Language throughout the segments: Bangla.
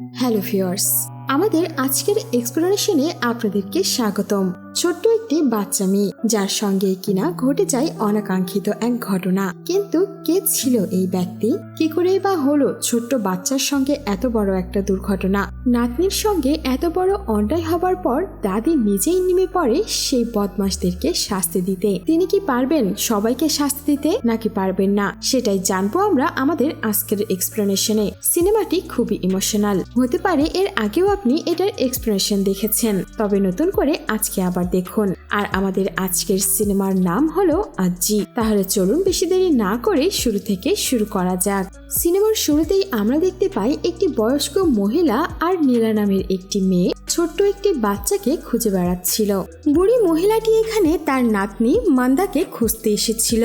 হ্যালো ভিউয়ার্স, আমাদের আজকের এক্সপ্লোরেশনে আপনাদেরকে স্বাগতম। ছোট্ট একটি বাচ্চা মেয়ে, যার সঙ্গে কিনা ঘটে যায় অনাকাঙ্ক্ষিত এক ঘটনা। কিন্তু কে ছিল এই ব্যক্তি? কি করে বা হলো ছোট্ট বাচ্চার সঙ্গে এত বড় একটা দুর্ঘটনা? নাতনির সঙ্গে এত বড় অন্যায় হবার পর দাদি নিজেই নেমে পড়ে সেই বদমাসদেরকে শাস্তি দিতে। তিনি কি পারবেন সবাইকে শাস্তি দিতে, নাকি পারবেন না? সেটাই জানব আমরা আমাদের আজকের এক্সপ্লেনেশনে সিনেমাটি খুবই ইমোশনাল হতে পারে এর আগেও আপনি এটার এক্সপ্লেনেশন দেখেছেন। তবে নতুন করে আজকে আবার দেখুন। আর আমাদের আজকের সিনেমার নাম হলো আজ্জি। তাহলে চলুন বেশি দেরি না করে শুরু থেকে শুরু করা যাক। সিনেমার শুরুতেই আমরা দেখতে পাই একটি বয়স্ক মহিলা আর নীলা নামের একটি মেয়ে ছোট্ট একটি বাচ্চাকে খুঁজে বেড়াচ্ছিল। বুড়ি মহিলাটি এখানে তার নাতনি মান্দাকে খুঁজতে এসেছিল।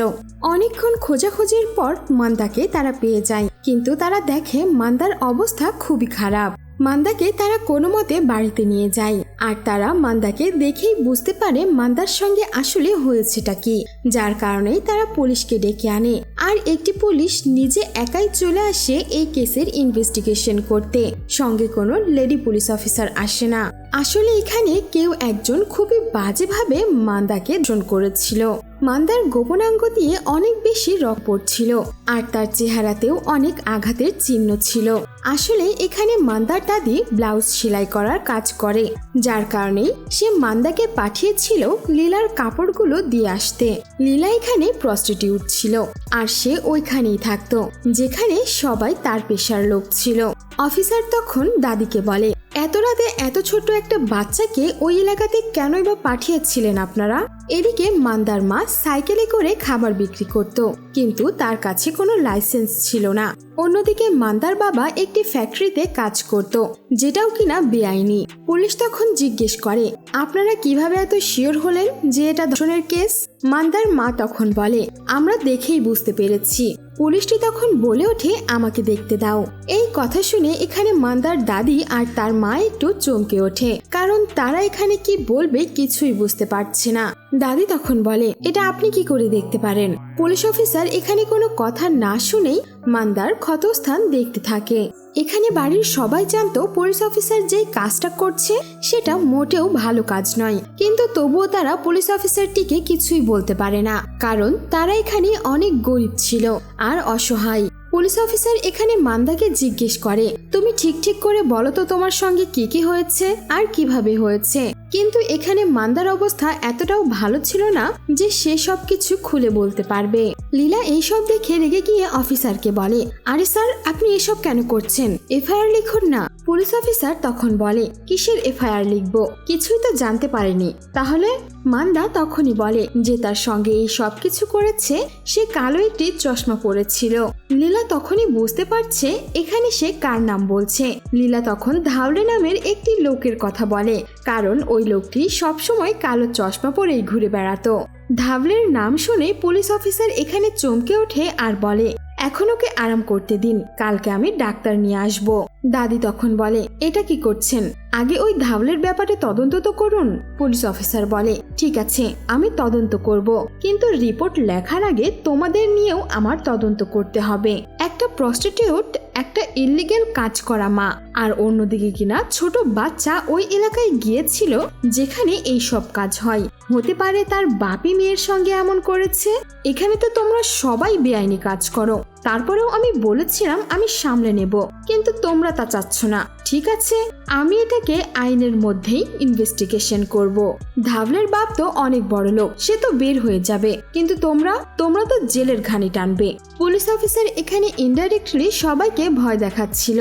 অনেকক্ষণ খোঁজাখুঁজির পর মান্দাকে তারা পেয়ে যায়, কিন্তু তারা দেখে মান্দার অবস্থা খুবই খারাপ। মান্দাকে তারা কোনো মতে বাড়িতে নিয়ে যায়, আর তারা মান্দাকে দেখেই বুঝতে পারে মান্দার সঙ্গে আসলে হয়েছেটা কি, যার কারণেই তারা পুলিশকে ডেকে আনে। আর একটি পুলিশ নিজে একাই চলে আসে এই কেসের ইনভেস্টিগেশন করতে। সঙ্গে কোনো লেডি পুলিশ অফিসার আসে না। আসলে এখানে কেউ একজন খুবই বাজেভাবে মান্দাকে ড্রোন করেছিল। মান্দার গোপনাঙ্গ দিয়ে অনেক বেশি রক পড়ছিল আর তার চেহারাতেও অনেক আঘাতের চিহ্ন ছিল। আসলে এখানে মান্দার দাদি ব্লাউজ সেলাই করার কাজ করে, যার কারণেই সে মান্দাকে পাঠিয়েছিল লীলার কাপড়গুলো দিয়ে আসতে। লীলা এখানে প্রস্টিটিউট ছিল আর সে ওইখানেই থাকতো, যেখানে সবাই তার পেশার লোক ছিল। অফিসার তখন দাদিকে বলে, এত রাতে এত ছোট্ট একটা বাচ্চাকে ওই এলাকাতে কেনই বা পাঠিয়েছিলেন আপনারা? এদিকে মান্দার মা সাইকেলে করে খাবার বিক্রি করত, কিন্তু তার কাছে কোনো লাইসেন্স ছিল না। অন্যদিকে মান্দার বাবা একটি ফ্যাক্টরিতে কাজ করত, যেটাও কিনা বেআইনি। পুলিশ তখন জিজ্ঞেস করে, আপনারা কীভাবে এত শিওর হলেন যে এটা ধরনের কেস? মান্দার মা তখন বলে, আমরা দেখেই বুঝতে পেরেছি। পুলিশটি তখন বলে ওঠে, আমাকে দেখতে দাও। এই কথা শুনে এখানে মান্দার দাদি আর তার মা একটু চমকে ওঠে, কারণ তারা এখানে কি বলবে কিছুই বুঝতে পারছে না। দাদি তখন বলে, এটা আপনি কি করে দেখতে পারেন? পুলিশ অফিসার এখানে কোনো কথা না শুনেই মান্দার ক্ষতস্থান দেখতে থাকে। এখানে বাড়ির সবাই জানতো পুলিশ অফিসার যে কাজটা করছে, সেটা মোটেও ভালো কাজ নয়। কিন্তু তবুও তারা পুলিশ অফিসারটিকে কিছুই বলতে পারে না, কারণ তারা এখানে অনেক গরিব ছিল আর অসহায়। পুলিশ অফিসার এখানে মান্দাকে জিজ্ঞেস করে, তুমি ঠিক ঠিক করে বলো তো তোমার সঙ্গে কি কি হয়েছে আর কীভাবে হয়েছে? কিন্তু এখানে মান্দার অবস্থা এতটাও ভালো ছিল না যে সে সব কিছু খুলে বলতে পারবে। লীলা এইসব দেখে রেগে গিয়ে অফিসারকে বলে, আরে স্যার, আপনি এসব কেন করছেন? এফআইআর লিখুন না। পুলিশ অফিসার তখন বলে, কিসের এফআইআর লিখব? কিছুই তো জানতে পারেনি। তাহলে মান্দা তখনই বলে যে তার সঙ্গে এই সব কিছু করেছে, সে কালো একটি চশমা পরেছিল। লীলা তখনই বুঝতে পারছে এখানে সে কার নাম বলছে। লীলা তখন ধাওলে নামের একটি লোকের কথা বলে, কারণ ওই লোকটি সবসময় কালো চশমা পরেই ঘুরে বেড়াতো। ধাবলের নাম শুনে পুলিশ অফিসার এখানে চমকে ওঠে আর বলে, এখন ওকে আরাম করতে দিন, কালকে আমি ডাক্তার নিয়ে আসব। দাদি তখন বলে, এটা কি করছেন? আগে ওই ধাওলের ব্যাপারে তদন্ত তো করুন। পুলিশ অফিসার বলে, ঠিক আছে, আমি তদন্ত করব। কিন্তু রিপোর্ট লেখার আগে তোমাদের নিয়েও আমার তদন্ত করতে হবে। একটা প্রস্টিটিউট, একটা ইলিগেল কাজ করা মা। আর অন্যদিকে কিনা ছোট বাচ্চা ওই এলাকায় গিয়েছিল যেখানে এই সব কাজ হয়। হতে পারে তার বাপি মেয়ের সঙ্গে এমন করেছে। এখানে তো তোমরা সবাই বেআইনি কাজ করো। তারপরেও আমি বলেছিলাম আমি সামলে নেব, কিন্তু তোমরা তা চাচ্ছ না। ঠিক আছে, আমি এটাকে আইনের মধ্যেই ইনভেস্টিগেশন করব। ধাবলের বাপ তো অনেক বড় লোক, সে তো বের হয়ে যাবে। কিন্তু তোমরা তোমরা তো জেলের ঘানি টানবে। পুলিশ অফিসার এখানে ইনডাইরেক্টলি সবাইকে ভয় দেখাচ্ছিল,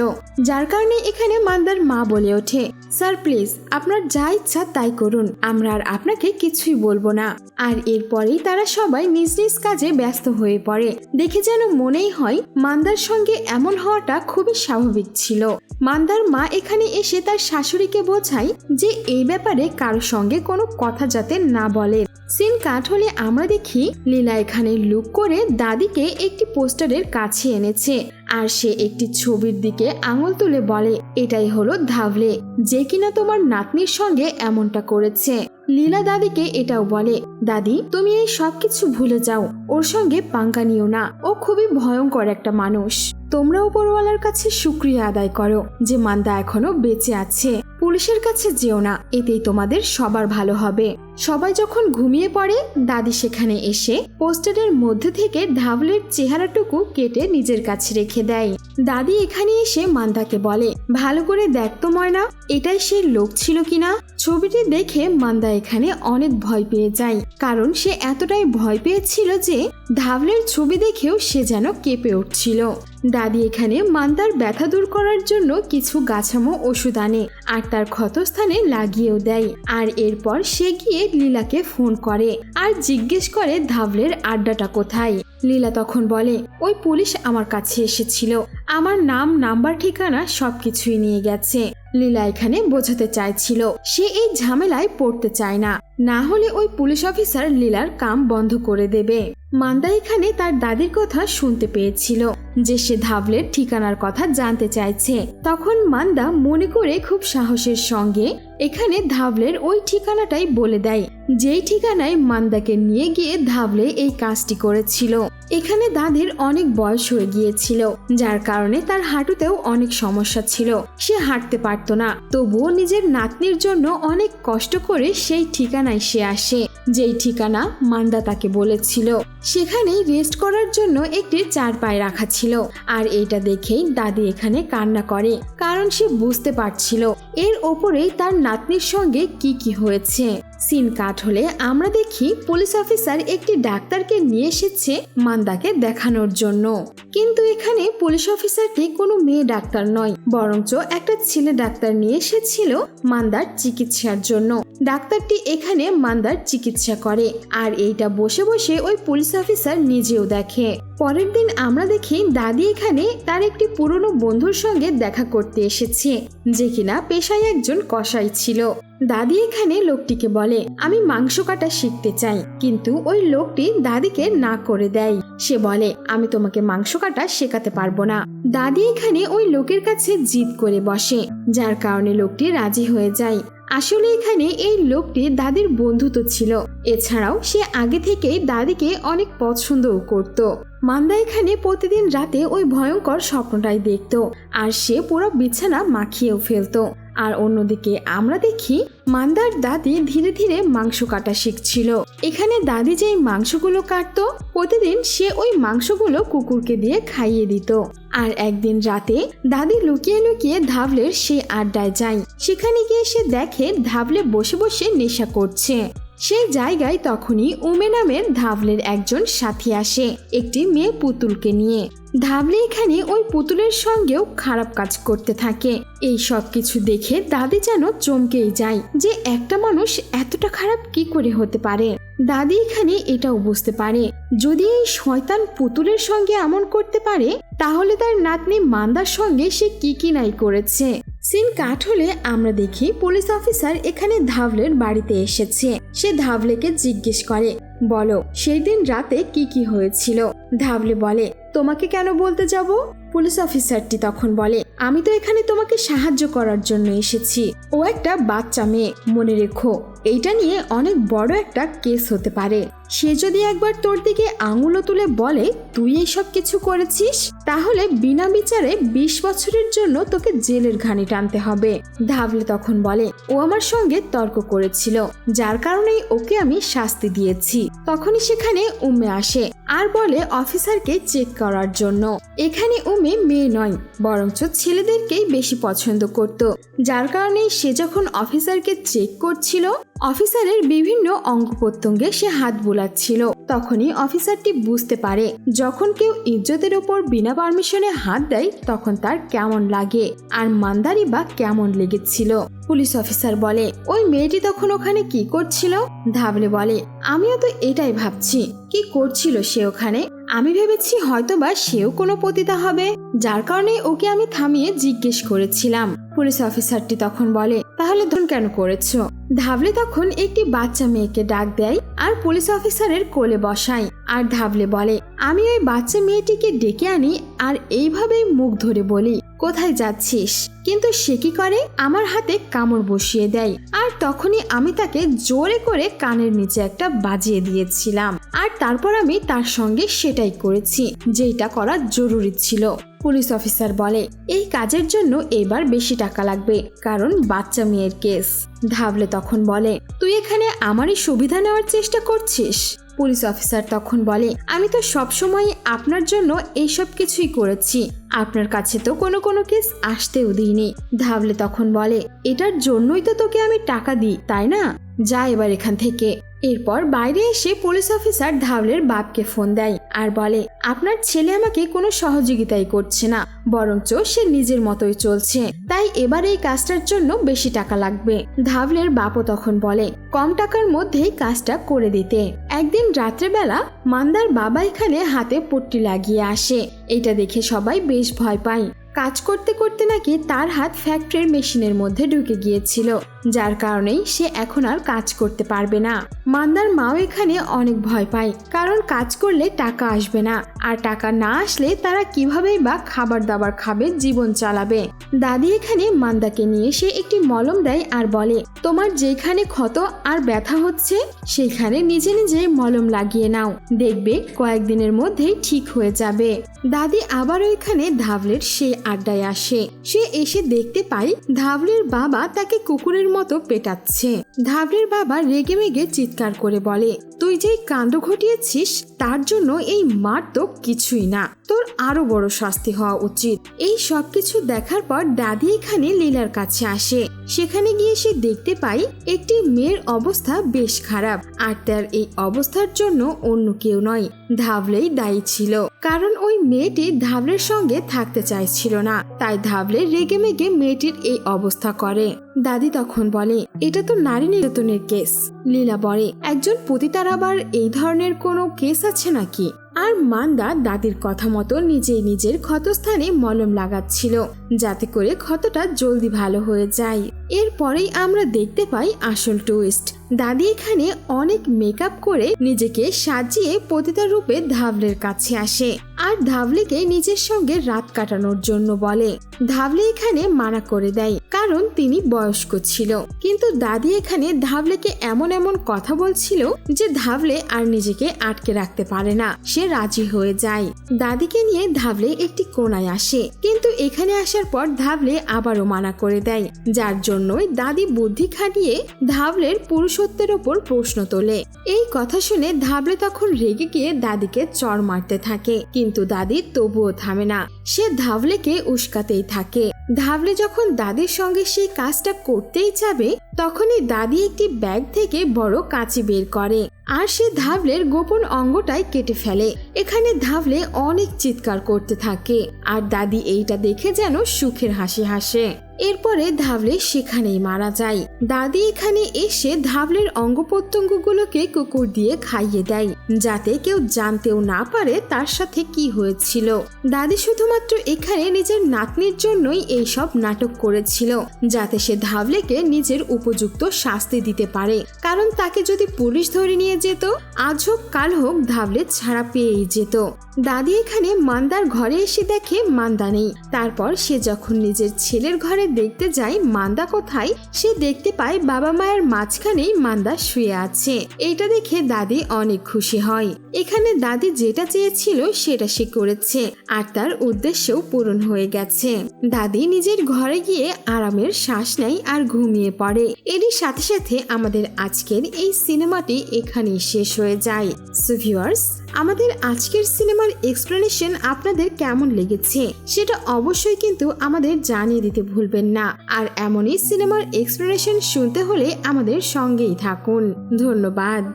যার কারণে এখানে মান্দার মা বলে ওঠে, স্যার, প্লিজ, আপনার যা ইচ্ছা তাই করুন, আমরা আর আপনাকে কিছুই বলব না। আর এরপরেই তারা সবাই নিজ নিজ কাজে ব্যস্ত হয়ে পড়ে। দেখে যেন মনেই হয়, মান্দার সঙ্গে এমন হওয়াটা খুবই স্বাভাবিক ছিল। মান্দার মা এখানে এসে তার শাশুড়িকে বোঝায় যে এই ব্যাপারে কারও সঙ্গে কোনো কথা যাতে না বলে। সিন কাট হলে আমরা দেখি, লীলা এখানে লুক করে দাদিকে একটি পোস্টারের কাছে এনেছে। আর সে একটি ছবির দিকে আঙুল তুলে বলে, এটাই হলো ধাবলে। যে কিনা তোমার নাতনির সঙ্গে এমনটা করেছে। লীলা দাদিকে এটাও বলে, দাদি, তুমি এই সব কিছু ভুলে যাও। ওর সঙ্গে পাঙ্গা নিও না। ও খুবই ভয়ঙ্কর একটা মানুষ। তোমরা উপরওয়ালার কাছে শুক্রিয়া আদায় করো যে মান্দা এখনও বেঁচে আছে। পুলিশের কাছে যেও না। এতেই তোমাদের সবার ভালো হবে। সবাই যখন ঘুমিয়ে পড়ে, দাদি সেখানে এসে পোস্টারের মধ্যে থেকে ধাবলের চেহারাটুকু কেটে নিজের কাছে রেখে দেয়। দাদি এখানে এসে মান্দাকে বলে, ভালো করে দেখ তো ময়না, এটাই সে লোক ছিল কিনা? ছবিটি দেখে মান্দা এখানে অনেক ভয় পেয়ে যায়, কারণ সে এতটাই ভয় পেয়েছিল যে ধাবলের ছবি দেখেও সে যেন কেঁপে উঠছিল। দাদি এখানে মান্দার ব্যথা দূর করার জন্য কিছু গাছামো ওষুধ আনে আর তার ক্ষতস্থানে লাগিয়েও দেয়। আর এরপর সে গিয়ে লীলাকে ফোন করে আর জিজ্ঞেস করে ধাবলের আড্ডাটা কোথায়। লীলা তখন বলে, ওই পুলিশ আমার কাছে এসেছিল। আমার নাম, নাম্বার, ঠিকানা সবকিছুই নিয়ে গেছে। লীলা এখানে বোঝাতে চাইছিল। সে এই ঝামেলায় পড়তে চায় না। না হলে ওই পুলিশ অফিসার লীলার কাম বন্ধ করে দেবে। মান্দা এখানে তার দাদির কথা শুনতে পেয়েছিল, যে সে ধাবলের ঠিকানার কথা জানতে চাইছে। তখন মান্দা মনে করে খুব সাহসের সঙ্গে এখানে ধাবলের ওই ঠিকানাটাই বলে দেয়। যেই ঠিকানায় মান্দাকে নিয়ে গিয়ে ধাবলে এই কাজটি করেছিল। এখানে দাদির অনেক বয়স হয়ে গিয়েছিল, যার কারণে তার হাঁটুতেও অনেক সমস্যা ছিল। সে হাঁটতে পারতো না, তবুও নিজের নাতনির জন্য অনেক কষ্ট করে সেই ঠিকানায় সে আসে, যেই ঠিকানা মান্দা তাকে বলেছিল। সেখানেই রেস্ট করার জন্য একটি চার পায়ে রাখা ছিল, আর এইটা দেখেই দাদি এখানে কান্না করে, কারণ সে বুঝতে পারছিল এর ওপরেই তার নাতনির সঙ্গে কি কি হয়েছে। সিন কাট হলে আমরা দেখি পুলিশ অফিসার একটি ডাক্তারকে নিয়ে এসেছে মান্দাকে দেখানোর জন্য। কিন্তু এখানে পুলিশ অফিসারটি কোনো মেয়ে ডাক্তার নয়, বরঞ্চ একটা ছেলে ডাক্তার নিয়ে এসেছিল মান্দার চিকিৎসার জন্য। ডাক্তারটি এখানে মান্দার চিকিৎসা করে, আর এইটা বসে বসে ওই পুলিশ অফিসার নিজেও দেখে। পরের দিন আমরা দেখি দাদি এখানে তার একটি পুরনো বন্ধুর সঙ্গে দেখা করতে এসেছে, যে কিনা পেশায় একজন কসাই ছিল। দাদি এখানে লোকটিকে বলে, আমি মাংস কাটা শিখতে চাই। কিন্তু ওই লোকটি দাদিকে না করে দেয়। সে বলে, আমি তোমাকে মাংস কাটা শেখাতে পারব না। দাদি এখানে ওই লোকের কাছে জিদ করে বসে, যার কারণে লোকটি রাজি হয়ে যায়। আসলে এখানে এই লোকটি দাদির বন্ধু তো ছিল। এছাড়াও সে আগে থেকেই দাদিকে অনেক পছন্দও করত। মান্দা এখানে প্রতিদিন রাতে ওই ভয়ঙ্কর স্বপ্নটাই দেখত। আর সে পুরো বিছানা মাখিয়েও ফেলতো। আর অন্যদিকে আমরা দেখি মান্দার দাদি ধীরে ধীরে মাংস কাটা শিখছিল। এখানে দাদি যেই মাংসগুলো কাটতো, প্রতিদিন সে ওই মাংসগুলো কুকুরকে দিয়ে খাইয়ে দিত। আর একদিন রাতে দাদি লুকিয়ে লুকিয়ে ধাবলের সে আড্ডায় যায়। সেখানে গিয়ে সে দেখে ধাবলে বসে বসে নেশা করছে। সেই জায়গায় তখনই উমে নামের ধাবলের একজন সাথী আসে, একটি মেয়ে পুতুলকে নিয়ে। ধাবলে এখানে ওই পুতুলের সঙ্গেও খারাপ কাজ করতে থাকে। এই সব কিছু দেখে দাদি যেন চমকেই যায় যে একটা মানুষ এতটা খারাপ কি করে হতে পারে? দাদি এখানে এটাও বুঝতে পারে, যদি এই শয়তান পুতুলের সঙ্গে এমন করতে পারে, তাহলে তার নাতনি মান্দার সঙ্গে সে কি কি নাই করেছে? সিন কাট হলে আমরা দেখি পুলিশ অফিসার এখানে ধাবলের বাড়িতে এসেছে। সে ধাবলেকে জিজ্ঞেস করে, বলো, সেই দিন রাতে কি কি হয়েছিল? ধাবলে বলে তোমাকে কেন বলতে যাব? পুলিশ অফিসারটি তখন বলে, আমি তো এখানে তোমাকে সাহায্য করার জন্য এসেছি। ও একটা বাচ্চা মেয়ে, মনে রেখো। এইটা নিয়ে অনেক বড় একটা কেস হতে পারে। সে যদি একবার তোর দিকে আঙুলো তুলে বলে, তুই এইসব কিছু করেছিস? তাহলে বিনা বিচারে বিশ বছরের জন্য তোকে জেলের ঘানি টানতে হবে। ধাবলে তখন বলে, ও আমার সঙ্গে তর্ক করেছিল, যার কারণেই ওকে আমি শাস্তি দিয়েছি। তখনই সেখানে উমে আসে, আর বলে, অফিসারকে চেক করার জন্য। এখানে উমে মেয়ে মেয়ে নয়, বরঞ্চ ছেলেদেরকেই বেশি পছন্দ করত। যার কারণে সে যখন অফিসারকে চেক করছিল, অফিসারের বিভিন্ন অঙ্গ প্রত্যঙ্গে সে হাত বোলাচ্ছিল। তখনই অফিসারটি বুঝতে পারে, যখন কেউ ইজ্জতের ওপর বিনা পারমিশনে হাত দেয়, তখন তার কেমন লাগে, আর মান্দারি বা কেমন লেগেছিল। পুলিশ অফিসার বলে, ওই মেয়েটি তখন ওখানে কি করছিল? ধাবলে বলে, আমিও তো এটাই ভাবছি। কি করছিল সে ওখানে? আমি ভেবেছি হয়তোবা সেও কোনো পতিতা হবে, যার কারণে ওকে আমি থামিয়ে জিজ্ঞেস করেছিলাম। পুলিশ অফিসারটি তখন বলে, তাহলে ধন কেন করেছ? ধাবলে তখন একটি বাচ্চা মেয়েকে ডাক দেয় আর পুলিশ অফিসারের কোলে বসায়। আর ধাবলে বলে আমি ওই বাচ্চা মেয়েটিকে ডেকে আনি আর এইভাবেই মুখ ধরে বলি, কোথায় যাচ্ছিস? কিন্তু সে কি করে? আমার হাতে কামড় বসিয়ে দেয় আর তখনই আমি তাকে জোরে করে কানের নিচে একটা বাজিয়ে দিয়েছিলাম আর তারপর আমি তার সঙ্গে সেটাই করেছি যেটা করা জরুরি ছিল। পুলিশ অফিসার বলে, এই কাজের জন্য এবার বেশি টাকা লাগবে, কারণ বাচ্চা মেয়ের কেস। ধাবলে তখন বলে, তুই এখানে আমারই সুবিধা নেওয়ার চেষ্টা করছিস? পুলিশ অফিসার তখন বলে, আমি তো সবসময় আপনার জন্য এইসব কিছুই করেছি। আপনার কাছে তো কোনো কোনো কেস আসতেও দিইনি। ধাবলে তখন বলে, এটার জন্যই তো তোকে আমি টাকা দিই, তাই না? যা এবার এখান থেকে। এরপর বাইরে এসে পুলিশ অফিসার ধাবলের বাপকে ফোন দেয় আর বলে, আপনার ছেলে আমাকে কোনো সহযোগিতাই করছে না, বরঞ্চ সে নিজের মতোই চলছে। তাই এবার এই কাজটার জন্য বেশি টাকা লাগবে। ধাবলের বাপও তখন বলে, কম টাকার মধ্যেই কাজটা করে দিতে। একদিন রাত্রেবেলা মান্দার বাবা এখানে হাতে পট্টি লাগিয়ে আসে। এটা দেখে সবাই বেশ ভয় পায়। কাজ করতে করতে নাকি তার হাত ফ্যাক্টরির মেশিনের মধ্যে ঢুকে গিয়েছিল। যার কারণেই সে এখন আর কাজ করতে পারবে না। মান্দার মাও এখানে অনেক ভয় পায়, কারণ কাজ করলে টাকা আসবে না। আর টাকা না আসলে তারা কিভাবেই বা খাবার দাবার খাবে, জীবন চালাবে। দাদি এখানে মান্দাকে নিয়ে সে একটি মলম দেয় আর বলে, তোমার যেখানে ক্ষত আর ব্যথা হচ্ছে, সেখানে নিজে নিজে মলম লাগিয়ে নাও। দেখবে কয়েকদিনের মধ্যেই ঠিক হয়ে যাবে। দাদি আবারও এখানে ধাবলের সেই আড্ডায় আসে। সে এসে দেখতে পায় ধাবলের বাবা তাকে কুকুরের মতো পেটাচ্ছে। ধাবলের বাবা রেগে মেগে চিৎকার করে বলে, তুই যেই কাণ্ড ঘটিয়েছিস, তার জন্য এই মার তো কিছুই না। তোর আরও বড় শাস্তি হওয়া উচিত। এই সব কিছু দেখার পর দাদি এখানে লীলার কাছে আসে। সেখানে গিয়ে সে দেখতে পাই একটি মেয়ের অবস্থা বেশ খারাপ। আর তার এই অবস্থার জন্য অন্য কেউ নয় ধাবলেই দায়ী ছিল। কারণ মেয়েটি ধাবলের সঙ্গে থাকতে চাইছিল না। তাই ধাবলে রেগে মেগে মেয়েটির এই অবস্থা করে। দাদি তখন বলে, এটা তো নারী নির্যাতনের কেস। লীলা বলে, একজন পতিতার আবার এই ধরনের কোনো কেস আছে নাকি? আর মান্দা দাদির কথা মতো নিজেই নিজের ক্ষতস্থানে মলম লাগাচ্ছিল, যাতে করে ক্ষতটা জলদি ভালো হয়ে যায়। এরপরেই আমরা দেখতে পাই আসল টুইস্ট দাদি এখানে অনেক মেকআপ করে নিজেকে সাজিয়ে পতিতার রূপে ধাবলের কাছে আসে আর ধাবলিকে নিজের সঙ্গে রাত কাটানোর জন্য বলে। ধাবলি এখানে মানা করে দেয়, কারণ তিনি বয়স্ক ছিল। কিন্তু দাদি এখানে ধাবলেকে এমন এমন কথা বলছিল যে ধাবলে আর নিজেকে আটকে রাখতে পারে না। সে রাজি হয়ে যায়। দাদিকে নিয়ে ধাবলে একটি কোনায় আসে, কিন্তু এখানে আসার পর ধাবলে আবারও মানা করে দেয়, যার জন্যই দাদি বুদ্ধি খাটিয়ে ধাবলের পুরুষত্বের ওপর প্রশ্ন তোলে। এই কথা শুনে ধাবলে তখন রেগে গিয়ে দাদিকে চর মারতে থাকে। কিন্তু দাদি তবুও থামে না। সে ধাবলেকে উস্কাতেই থাকে। ধাবলে যখন দাদির সঙ্গে সেই কাজটা করতেই যাবে, তখনই দাদি একটি ব্যাগ থেকে বড় কাঁচি বের করে। আর সে ধাবলের গোপন অঙ্গটাই কেটে ফেলে। এখানে ধাবলে অনেক চিৎকার করতে থাকে। আর দাদি এইটা দেখে যেন সুখের হাসি হাসে। এরপরে ধাবলে সেখানেই মারা যায়। দাদি এখানে এসে ধাবলের অঙ্গ প্রত্যঙ্গগুলোকে কুকুর দিয়ে খাইয়ে দেয়, যাতে কেউ জানতেও না পারে তার সাথে কি হয়েছিল। দাদি শুধুমাত্র এখানে নিজের নাতনির জন্যই এইসব নাটক করেছিল, যাতে সে ধাবলেকে নিজের উপযুক্ত শাস্তি দিতে পারে। কারণ তাকে যদি পুলিশ ধরে নিয়ে যেত আজ হোক কাল হোক ধাবলে ছাড়া পেয়েই যেত। দাদি এখানে মান্দার ঘরে এসে দেখে মান্দা নেই। তারপর সে যখন নিজের ছেলের ঘরে দেখতে যায় মান্দা কোথায়, সে দেখতে পায় বাবা মায়ের মাঝখানেই মান্দা শুয়ে আছে। এটা দেখে দাদি অনেক খুশি হয়। এখানে দাদি যেটা চেয়েছিল সেটা সে করেছে, আর তার উদ্দেশ্যও পূরণ হয়ে গেছে। দাদি নিজের ঘরে গিয়ে আরামের শ্বাস নেয় আর ঘুমিয়ে পড়ে। এরই সাথে সাথে আমাদের আজকের এই সিনেমাটি এখানেই শেষ হয়ে যায়। সো ভিউয়ার্স, আমাদের আজকের সিনেমার এক্সপ্লেনেশন আপনাদের কেমন লেগেছে, সেটা অবশ্যই কিন্তু আমাদের জানিয়ে দিতে ভুলবেন না। আর এমনই সিনেমার এক্সপ্লেনেশন শুনতে হলে আমাদের সঙ্গেই থাকুন। ধন্যবাদ।